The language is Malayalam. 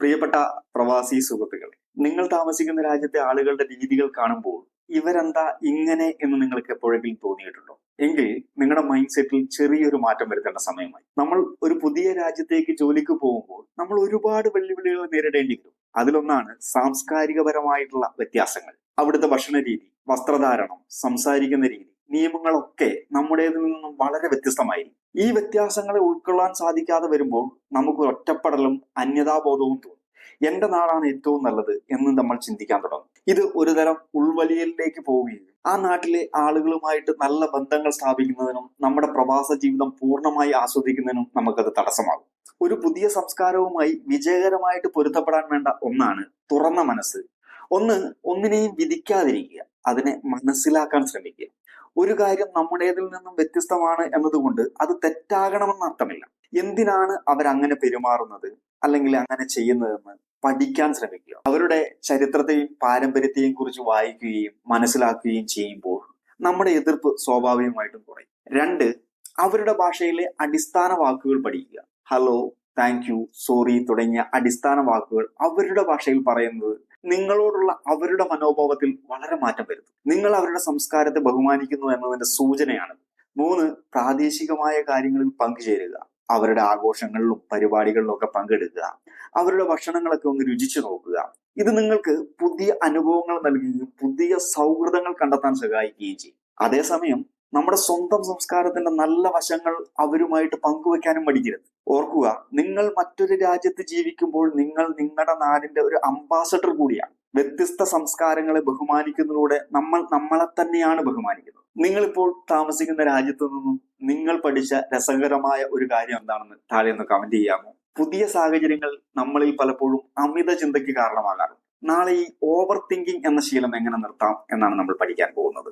പ്രിയപ്പെട്ട പ്രവാസി സുഹൃത്തുക്കളെ നിങ്ങൾ താമസിക്കുന്ന രാജ്യത്തെ ആളുകളുടെ രീതികൾ കാണുമ്പോൾ ഇവരെന്താ ഇങ്ങനെ എന്ന് നിങ്ങൾക്ക് എപ്പോഴെങ്കിലും തോന്നിയിട്ടുണ്ടോ? എങ്കിൽ നിങ്ങളുടെ മൈൻഡ് സെറ്റിൽ ചെറിയൊരു മാറ്റം വരുത്തേണ്ട സമയമായി. നമ്മൾ ഒരു പുതിയ രാജ്യത്തേക്ക് ജോലിക്ക് പോകുമ്പോൾ നമ്മൾ ഒരുപാട് വെല്ലുവിളികൾ നേരിടേണ്ടി വരും. അതിലൊന്നാണ് സാംസ്കാരികപരമായിട്ടുള്ള വ്യത്യാസങ്ങൾ. അവിടുത്തെ ഭക്ഷണ രീതി വസ്ത്രധാരണം സംസാരിക്കുന്ന രീതി നിയമങ്ങളൊക്കെ നമ്മുടേതിൽ നിന്നും വളരെ വ്യത്യസ്തമായിരിക്കും. ഈ വ്യത്യാസങ്ങളെ ഉൾക്കൊള്ളാൻ സാധിക്കാതെ വരുമ്പോൾ നമുക്ക് ഒറ്റപ്പെടലും അന്യതാബോധവും തോന്നും. എന്റെ നാടാണ് ഏറ്റവും നല്ലത് എന്ന് നമ്മൾ ചിന്തിക്കാൻ തുടങ്ങും. ഇത് ഒരുതരം ഉൾവലിയലിലേക്ക് പോവുകയും ആ നാട്ടിലെ ആളുകളുമായിട്ട് നല്ല ബന്ധങ്ങൾ സ്ഥാപിക്കുന്നതിനും നമ്മുടെ പ്രവാസ ജീവിതം പൂർണമായി ആസ്വദിക്കുന്നതിനും നമുക്കത് തടസ്സമാകും. ഒരു പുതിയ സംസ്കാരവുമായി വിജയകരമായിട്ട് പൊരുത്തപ്പെടാൻ വേണ്ട ഒന്നാണ് തുറന്ന മനസ്സ്. ഒന്ന് ഒന്നിനെയും വിധിക്കാതിരിക്കുക. അതിനെ മനസ്സിലാക്കാൻ ശ്രമിക്കുക. ഒരു കാര്യം നമ്മുടേതിൽ നിന്നും വ്യത്യസ്തമാണ് എന്നതുകൊണ്ട് അത് തെറ്റാകണമെന്ന് അർത്ഥമില്ല. എന്തിനാണ് അവരങ്ങനെ പെരുമാറുന്നത്? അല്ലെങ്കിൽ അങ്ങനെ ചെയ്യുന്നതെന്ന് പഠിക്കാൻ ശ്രമിക്കുക. അവരുടെ ചരിത്രത്തെയും പാരമ്പര്യത്തെയും കുറിച്ച് വായിക്കുകയും മനസ്സിലാക്കുകയും ചെയ്യുമ്പോൾ നമ്മുടെ എതിർപ്പ് സ്വാഭാവികമായിട്ടും കുറയും. രണ്ട് അവരുടെ ഭാഷയിലെ അടിസ്ഥാന വാക്കുകൾ പഠിക്കുക. ഹലോ താങ്ക് യു സോറി തുടങ്ങിയ അടിസ്ഥാന വാക്കുകൾ അവരുടെ ഭാഷയിൽ പറയുന്നത് നിങ്ങളോടുള്ള അവരുടെ മനോഭാവത്തിൽ വളരെ മാറ്റം വരുത്തും. നിങ്ങൾ അവരുടെ സംസ്കാരത്തെ ബഹുമാനിക്കുന്നു എന്നതിന്റെ സൂചനയാണ്. മൂന്ന് പ്രാദേശികമായ കാര്യങ്ങളിൽ പങ്കുചേരുക. അവരുടെ ആഘോഷങ്ങളിലും പരിപാടികളിലും ഒക്കെ പങ്കെടുക്കുക. അവരുടെ ഭക്ഷണങ്ങളൊക്കെ ഒന്ന് രുചിച്ചു നോക്കുക. ഇത് നിങ്ങൾക്ക് പുതിയ അനുഭവങ്ങൾ നൽകുകയും പുതിയ സൗഹൃദങ്ങൾ കണ്ടെത്താൻ സഹായിക്കുകയും ചെയ്യും. അതേസമയം നമ്മുടെ സ്വന്തം സംസ്കാരത്തിന്റെ നല്ല വശങ്ങൾ അവരുമായിട്ട് പങ്കുവെക്കാനും പഠിക്കരുത് ഓർക്കുക നിങ്ങൾ മറ്റൊരു രാജ്യത്ത് ജീവിക്കുമ്പോൾ നിങ്ങൾ നിങ്ങളുടെ നാടിന്റെ ഒരു അംബാസഡർ കൂടിയാണ്. വ്യത്യസ്ത സംസ്കാരങ്ങളെ ബഹുമാനിക്കുന്നതിലൂടെ നമ്മൾ നമ്മളെ തന്നെയാണ് ബഹുമാനിക്കുന്നത്. നിങ്ങളിപ്പോൾ താമസിക്കുന്ന രാജ്യത്തു നിന്നും നിങ്ങൾ പഠിച്ച രസകരമായ ഒരു കാര്യം എന്താണെന്ന് താഴെ ഒന്ന് കമന്റ് ചെയ്യാമോ? പുതിയ സാഹചര്യങ്ങൾ നമ്മളിൽ പലപ്പോഴും അമിത ചിന്തയ്ക്ക് കാരണമാകാറുണ്ട്. നാളെ ഈ ഓവർ തിങ്കിങ് എന്ന ശീലം എങ്ങനെ നിർത്താം എന്നാണ് നമ്മൾ പഠിക്കാൻ പോകുന്നത്.